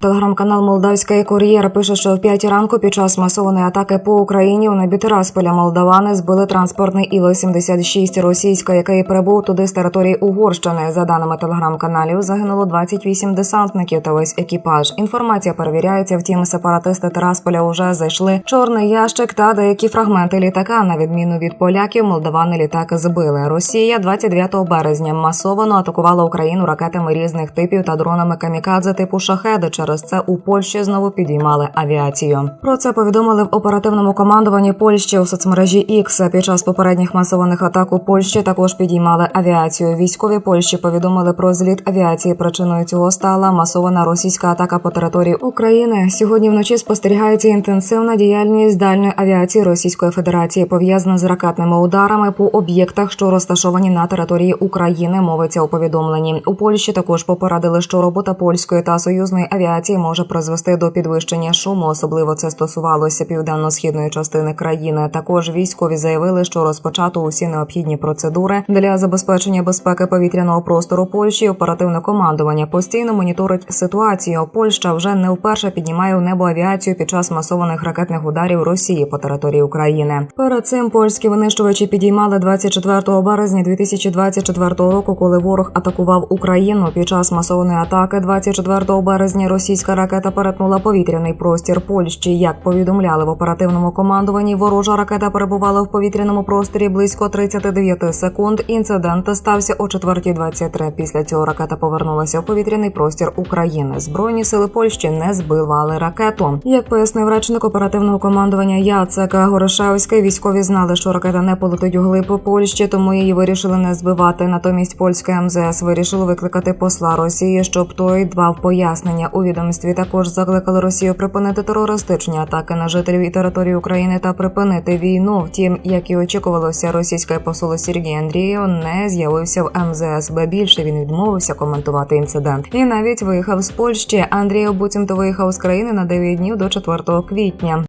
Телеграм-канал Молдавська Кур'єр пише, що в п'ятій ранку під час масованої атаки по Україні у небі Тирасполя молдавани збили транспортний Іл-76 російська, який прибув туди з території Угорщини. За даними телеграм-каналів, загинуло 28 десантників та весь екіпаж. Інформація перевіряється. Втім, сепаратисти Тирасполя уже зайшли чорний ящик та деякі фрагменти літака. На відміну від поляків, молдавани літак збили. Росія 29 березня масово атакувала Україну ракетами різних типів та дронами камікадзе типу шахеди. Через це у Польщі знову підіймали авіацію. Про це повідомили в оперативному командуванні Польщі у соцмережі X. Під час попередніх масованих атак у Польщі також підіймали авіацію. Військові Польщі повідомили про зліт авіації. Причиною цього стала масована російська атака по території України. Сьогодні вночі спостерігається інтенсивна діяльність дальньої авіації Російської Федерації, пов'язана з ракетними ударами по об'єктах, що розташовані на території України. Мовиться у повідомленні. У Польщі також попередили, що робота польської та союзної авіації може призвести до підвищення шуму. Особливо це стосувалося південно-східної частини країни. Також військові заявили, що розпочато усі необхідні процедури для забезпечення безпеки повітряного простору Польщі. Оперативне командування постійно моніторить ситуацію. Польща вже не вперше піднімає в небо авіацію під час масованих ракетних ударів Росії по території України. Перед цим польські винищувачі підіймали 24 березня 2024 року, коли ворог атакував Україну. Під час масованої атаки 24 березня російська ракета перетнула повітряний простір Польщі. Як повідомляли в оперативному командуванні, ворожа ракета перебувала в повітряному просторі близько 39 секунд. Інцидент стався о 4.23. Після цього ракета повернулася в повітряний простір України. Збройні сили Польщі не збивали ракету. Як пояснив речник оперативного командування Яцека Горошевський, військові знали, що ракета не полетить у глиб Польщі, тому її вирішили не збивати. Натомість польське МЗС вирішило викликати посла Росії, щоб той дбав пояснення. У відомстві також закликали Росію припинити терористичні атаки на жителів і території України та припинити війну. Втім, як і очікувалося, російський посол Сергій Андрієв не з'явився в МЗС, бо більше він відмовився коментувати інцидент. І навіть виїхав з Польщі. Андрієв буцімто виїхав з країни на 9 днів до 4 квітня.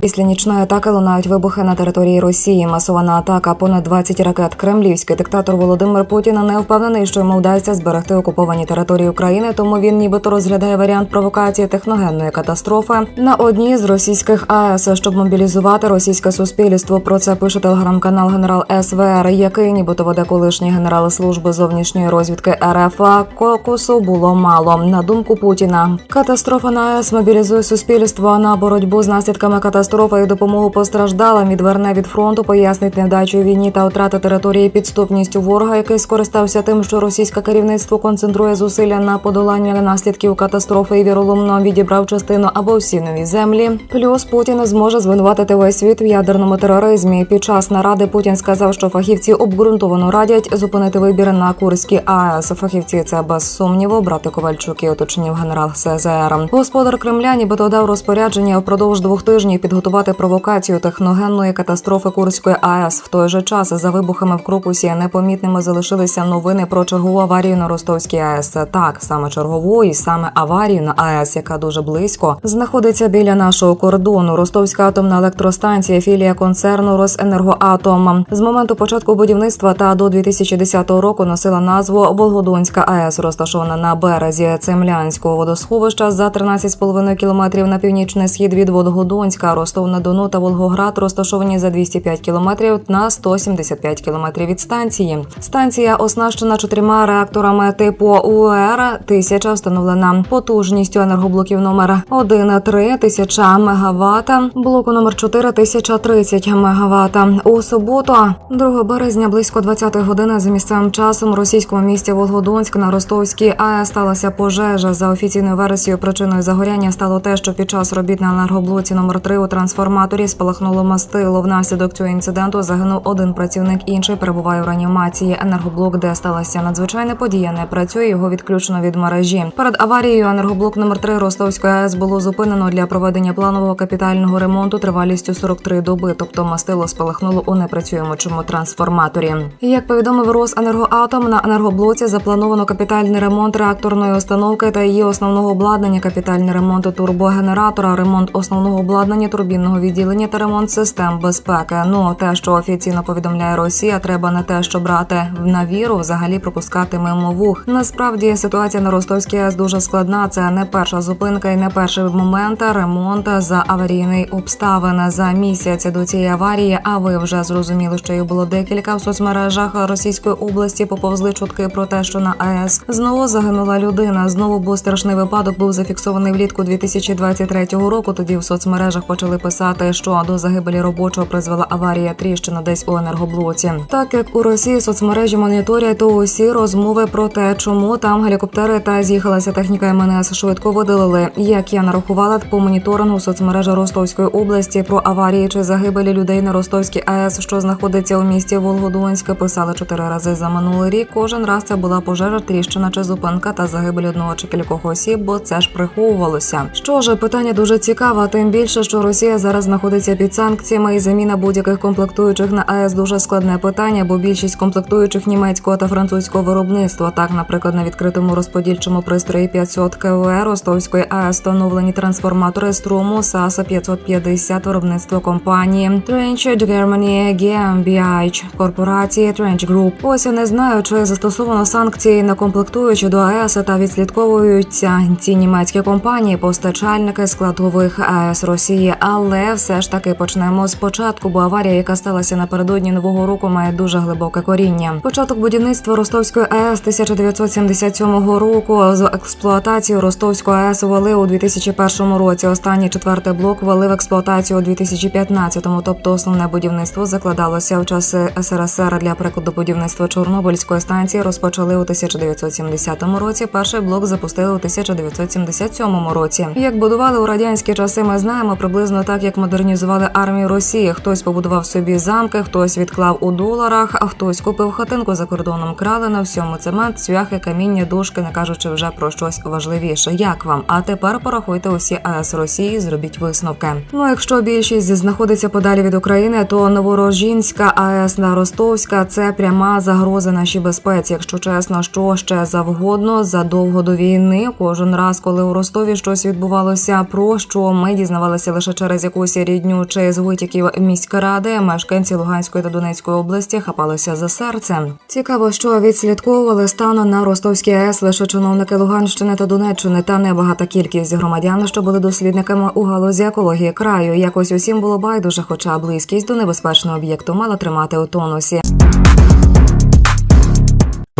Після нічної атаки лунають вибухи на території Росії. Масована атака, понад 20 ракет. Кремлівський диктатор Володимир Путін не впевнений, що йому вдасться зберегти окуповані території України. Тому він нібито розглядає варіант провокації техногенної катастрофи на одній з російських АЕС, щоб мобілізувати російське суспільство. Про це пише телеграм-канал Генерал СВР, який нібито веде колишній генерал служби зовнішньої розвідки РФ. Кокусу було мало. На думку Путіна, катастрофа на АЕС мобілізує суспільство на боротьбу з наслідками катастрофи і допомогу постраждалим відверне від фронту, пояснить невдачу війні та втрати території підступністю ворога, який скористався тим, що російське керівництво концентрує зусилля на подолання наслідків катастрофи і віроломно відібрав частину або всі нові землі. Плюс Путін зможе звинуватити весь світ в ядерному тероризмі. Під час наради Путін сказав, що фахівці обґрунтовано радять зупинити вибір на Курській АЕС. Фахівці це без сумніву. Брати Ковальчук і уточнив генерал СЗР. Господар Кремля нібито дав розпорядження впродовж двох тижнів підготувати провокацію техногенної катастрофи Курської АЕС. В той же час за вибухами в Крокусі непомітними залишилися новини про чергову аварію на Ростовській АЕС. Так саме чергову і саме аварію на АЕС, яка дуже близько знаходиться біля нашого кордону. Ростовська атомна електростанція, філія концерну Росенергоатом. З моменту початку будівництва та до 2010 року носила назву Волгодонська АЕС, розташована на березі Цемлянського водосховища за 13,5 кілометрів на північний схід від Волгодонська. Ростов на Дону та Волгоград розташовані за 205 кілометрів на 175 кілометрів від станції. Станція оснащена чотирма реакторами типу УР 1000 встановлена потужністю енергоблоків номер 1 3 тисяча МВт, блоку номер 4 1030 МВт. У суботу, 2 березня, близько 20 години за місцевим часом у російському місті Волгодонськ на Ростовській АЕС сталася пожежа. За офіційною версією причиною загоряння стало те, що під час робіт на енергоблоці номер 3 у трансформаторі спалахнуло мастило. Внаслідок цього інциденту загинув один працівник, інший перебуває в реанімації. Енергоблок, де сталася надзвичайна подія, не працює. Його відключено від мережі. Перед аварією енергоблок номер 3 Ростовської АЕС було зупинено для проведення планового капітального ремонту тривалістю 43 доби. Тобто мастило спалахнуло у непрацюючому трансформаторі. Як повідомив Росенергоатом, на енергоблоці заплановано капітальний ремонт реакторної установки та її основного обладнання, капітальний ремонт турбогенератора, ремонт основного обладнання турбін турбінного відділення та ремонт систем безпеки. Ну те, що офіційно повідомляє Росія, треба не те, що брати на віру, взагалі пропускати мимо вух. Насправді ситуація на Ростовській АЕС дуже складна. Це не перша зупинка і не перший момент ремонту за аварійний обставин за місяць до цієї аварії. А ви вже зрозуміли, що їх було декілька в соцмережах Російської області. Поповзли чутки про те, що на АЕС знову загинула людина. Знову був страшний випадок. Був зафіксований влітку 2023 року. Тоді в соцмережах почали писати, що до загибелі робочого призвела аварія тріщина десь у енергоблоці. Так як у Росії соцмережі моніторять, то усі розмови про те, чому там гелікоптери та з'їхалася техніка МНС швидко видалили. Як я нарахувала по моніторингу соцмережа Ростовської області про аварії чи загибелі людей на Ростовській АЕС, що знаходиться у місті Волгодонське, писали чотири рази за минулий рік. Кожен раз це була пожежа, тріщина чи зупинка та загибель одного чи кількох осіб, бо це ж приховувалося. Що ж, питання дуже цікаве, тим більше, що Росія зараз знаходиться під санкціями, і заміна будь-яких комплектуючих на АЕС дуже складне питання, бо більшість комплектуючих німецького та французького виробництва. Так, наприклад, на відкритому розподільчому пристрої 500 КВ Ростовської АЕС встановлені трансформатори струму САСа 550 виробництво компанії Trench Germany GmbH корпорації Trench Group. Ось я не знаю, чи застосовано санкції на комплектуючі до АЕС та відслідковуються ці німецькі компанії, постачальники складових АЕС Росії. Але все ж таки почнемо спочатку, бо аварія, яка сталася напередодні нового року, має дуже глибоке коріння. Початок будівництва Ростовської АЕС 1997 року з експлуатації Ростовської АЕС ввели у 2001 році. Останній четвертий блок ввели в експлуатацію у 2015-му, тобто основне будівництво закладалося в часи СРСР. Для прикладу будівництва Чорнобильської станції розпочали у 1970 році. Перший блок запустили у 1977 році. Як будували у радянські часи, ми знаємо приблизно так, як модернізували армію Росії. Хтось побудував собі замки, хтось відклав у доларах, а хтось купив хатинку за кордоном. Крали на всьому цемент, цвяхи, каміння, дошки, не кажучи вже про щось важливіше. Як вам? А тепер порахуйте усі АЕС Росії, зробіть висновки. Ну якщо більшість знаходиться подалі від України, то Новорожінська АЕС на Ростовська це пряма загроза нашій безпеці. Якщо чесно, що ще завгодно задовго до війни. Кожен раз, коли у Ростові щось відбувалося, про що ми дізнавалися лише через якусь рідню чи з витіків міськради, мешканці Луганської та Донецької області хапалися за серце. Цікаво, що відслідковували стану на Ростовській АЕС лише чиновники Луганщини та Донеччини та небагата кількість громадян, що були дослідниками у галузі екології краю. Якось усім було байдуже, хоча близькість до небезпечного об'єкту мала тримати у тонусі.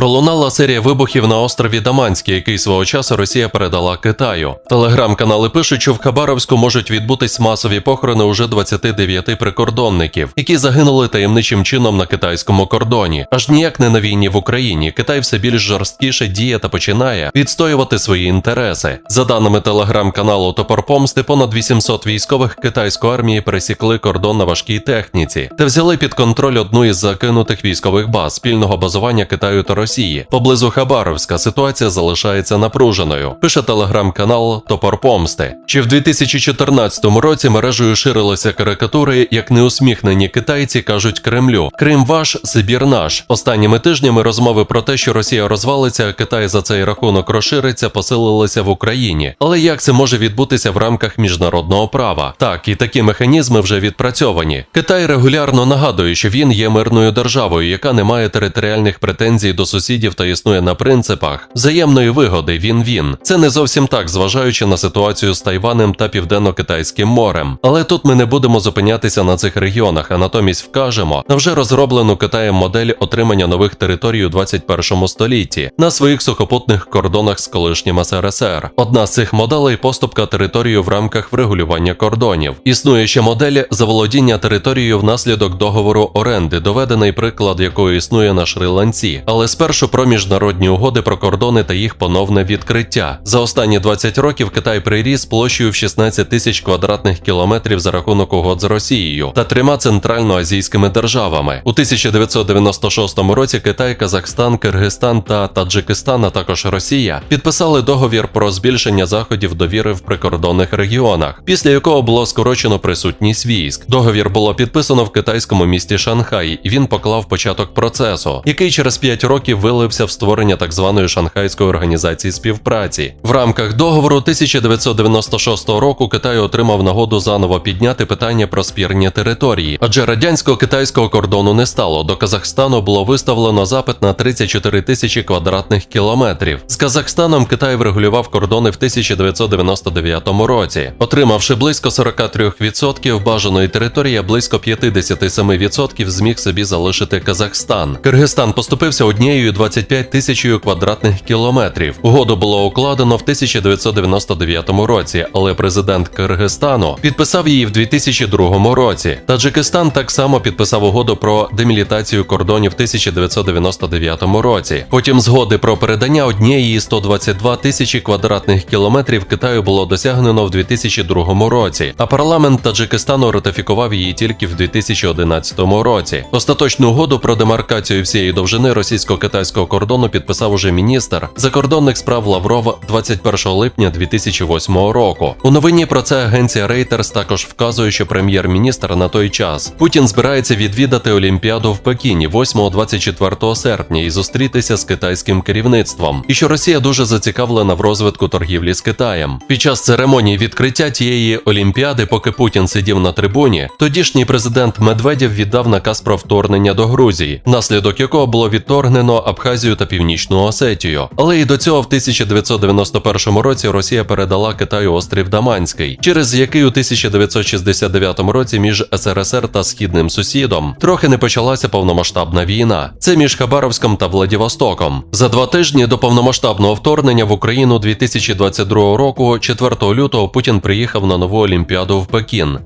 Пролунала серія вибухів на острові Даманський, який свого часу Росія передала Китаю. Телеграм-канали пишуть, що в Хабаровську можуть відбутись масові похорони уже 29 прикордонників, які загинули таємничим чином на китайському кордоні. Аж ніяк не на війні в Україні. Китай все більш жорсткіше діє та починає відстоювати свої інтереси. За даними телеграм-каналу Топор Помсти, понад 800 військових китайської армії пересікли кордон на важкій техніці та взяли під контроль одну із закинутих військових баз спільного базування Китаю та Росії. Поблизу Хабаровська ситуація залишається напруженою. Пише телеграм-канал Топор Помсти. Чи в 2014 році мережею ширилися карикатури, як неусміхнені китайці кажуть Кремлю: Крим ваш, Сибір наш. Останніми тижнями розмови про те, що Росія розвалиться, а Китай за цей рахунок розшириться, посилилися в Україні. Але як це може відбутися в рамках міжнародного права? Так, і такі механізми вже відпрацьовані. Китай регулярно нагадує, що він є мирною державою, яка не має територіальних претензій до сусідів та існує на принципах взаємної вигоди. Він-він. Це не зовсім так, зважаючи на ситуацію з Тайванем та Південно-Китайським морем. Але тут ми не будемо зупинятися на цих регіонах, а натомість вкажемо на вже розроблену Китаєм модель отримання нових територій у 21 столітті на своїх сухопутних кордонах з колишнім СРСР. Одна з цих моделей поступка територію в рамках врегулювання кордонів. Існує ще модель заволодіння територією внаслідок договору оренди, доведений приклад якої існує на Шри-Ланці. Але спершу про міжнародні угоди про кордони та їх поновне відкриття. За останні 20 років Китай приріс площею в 16 тисяч квадратних кілометрів за рахунок угод з Росією та трьома центральноазійськими державами. У 1996 році Китай, Казахстан, Киргизстан та Таджикистан, а також Росія підписали договір про збільшення заходів довіри в прикордонних регіонах, після якого було скорочено присутність військ. Договір було підписано в китайському місті Шанхай, і він поклав початок процесу, який через 5 років вилився в створення так званої Шанхайської організації співпраці. В рамках договору 1996 року Китай отримав нагоду заново підняти питання про спірні території, адже радянсько-китайського кордону не стало. До Казахстану було виставлено запит на 34 тисячі квадратних кілометрів. З Казахстаном Китай врегулював кордони в 1999 році, отримавши близько 43% бажаної території, а близько 57% зміг собі залишити Казахстан. Киргизстан поступився однією 25 тисячою квадратних кілометрів. Угоду було укладено в 1999 році, але президент Киргизстану підписав її в 2002 році. Таджикистан так само підписав угоду про демілітацію кордонів в 1999 році. Потім згоди про передання однієї 122 тисячі квадратних кілометрів Китаю було досягнено в 2002 році, а парламент Таджикистану ратифікував її тільки в 2011 році. Остаточну угоду про демаркацію всієї довжини російсько-китайського кордону підписав уже міністр закордонних справ Лавров 21 липня 2008 року. У новині про це агенція Reuters також вказує, що прем'єр-міністр на той час Путін збирається відвідати Олімпіаду в Пекіні 8-24 серпня і зустрітися з китайським керівництвом, і що Росія дуже зацікавлена в розвитку торгівлі з Китаєм. Під час церемонії відкриття тієї олімпіади, поки Путін сидів на трибуні, тодішній президент Медведєв віддав наказ про вторгнення до Грузії, внаслідок якого було відторгнено Абхазію та Північну Осетію. Але і до цього в 1991 році Росія передала Китаю острів Даманський, через який у 1969 році між СРСР та східним сусідом трохи не почалася повномасштабна війна. Це між Хабаровськом та Владивостоком. За два тижні до повномасштабного вторгнення в Україну 2022 року, 4 лютого, Путін приїхав на нову Олімпіаду в Пекін.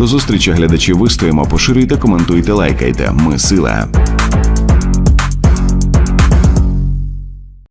До зустрічі глядачі вистоїмо, поширюйте, коментуйте, лайкайте. Ми сила.